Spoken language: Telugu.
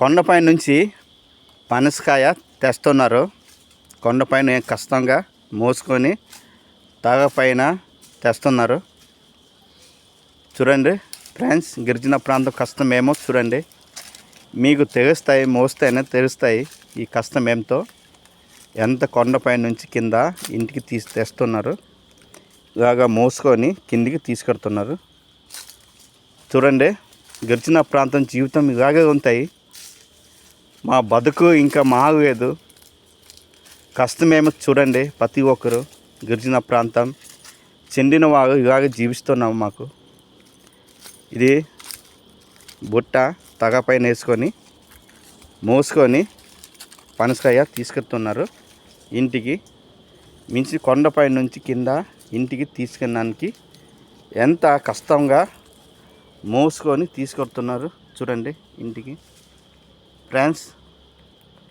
కొండపై నుంచి పనసకాయ తెస్తున్నారు. కొండపైన కష్టంగా మోసుకొని తాగపైన తెస్తున్నారు. చూడండి ఫ్రెండ్స్ గిరిజన ప్రాంతం కష్టమేమో చూడండి. మీకు తెలుస్తాయి మోస్తేనే తెలుస్తాయి ఈ కష్టం ఏమిటో. ఎంత కొండపై నుంచి కింద ఇంటికి తీసి తెస్తున్నారు. ఇలాగా మోసుకొని కిందికి తీసుకెడుతున్నారు చూడండి గిరిజన ప్రాంతం జీవితం ఇలాగే ఉంటాయి. మా బతుకు ఇంకా మాగలేదు. కష్టమేమో చూడండి ప్రతి ఒక్కరు గిరిజన ప్రాంతం. చెందిన వారు ఇలాగే జీవిస్తున్నాం మాకు. ఇది బుట్ట తగపైన వేసుకొని మోసుకొని పనసకాయ తీసుకెళ్తున్నారు. ఇంటికి మించి కొండపై నుంచి కింద ఇంటికి తీసుకెళ్ళడానికి ఎంత కష్టంగా మోసుకొని తీసుకొస్తున్నారు చూడండి ఇంటికి. ఫ్రెండ్స్